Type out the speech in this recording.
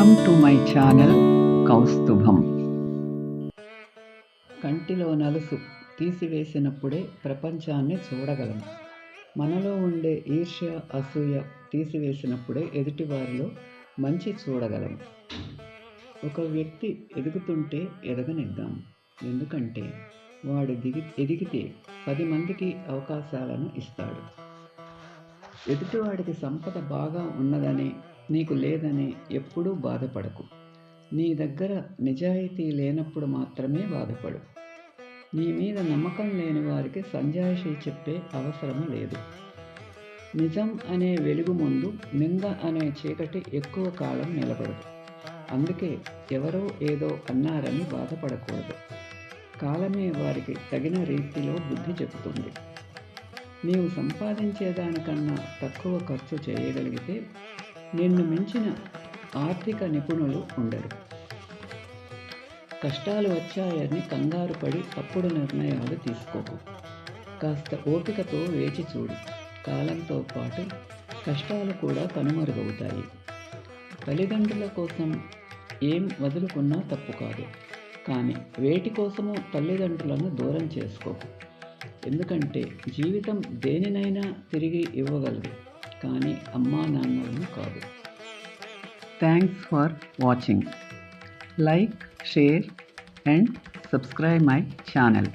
Welcome to my channel Kaustubham కంటిలో నలుసు తీసివేసినప్పుడే ప్రపంచాన్ని చూడగలం మనలో ఉండే ఈర్ష్య అసూయ తీసివేసినప్పుడే ఎదుటివారిలో మంచి చూడగలం ఒక వ్యక్తి ఎదుగుతుంటే ఎదగనిద్దాం. ఎందుకంటే వాడు దిగి ఎదిగితే పది మందికి అవకాశాలను ఇస్తాడు. ఎదుటివాడికి సంపద బాగా ఉన్నదని నీకు లేదని ఎప్పుడూ బాధపడకు. నీ దగ్గర నిజాయితీ లేనప్పుడు మాత్రమే బాధపడు. నీ మీద నమ్మకం లేని వారికి సంజాయిషి చెప్పే అవసరం లేదు. నిజం అనే వెలుగు ముందు నింద అనే చీకటి ఎక్కువ కాలం నిలబడదు. అందుకే ఎవరో ఏదో అన్నారని బాధపడకూడదు. కాలమే వారికి తగిన రీతిలో బుద్ధి చెబుతుంది. నీవు సంపాదించేదానికన్నా తక్కువ ఖర్చు చేయగలిగితే నిన్ను మించిన ఆర్థిక నిపుణులు ఉండరు. కష్టాలు వచ్చాయని కంగారు పడి తప్పుడు నిర్ణయాలు తీసుకోకు. కాస్త ఓపికతో వేచి చూడు. కాలంతో పాటు కష్టాలు కూడా కనుమరుగవుతాయి. తల్లిదండ్రుల కోసం ఏం వదులుకున్నా తప్పు కాదు. కానీ వేటి కోసము తల్లిదండ్రులను దూరం చేసుకోకు. ఎందుకంటే జీవితం దేనినైనా తిరిగి ఇవ్వగలదు. కానీ అమ్మా నాన్నలను కాదు. Thanks for watching like share and subscribe my channel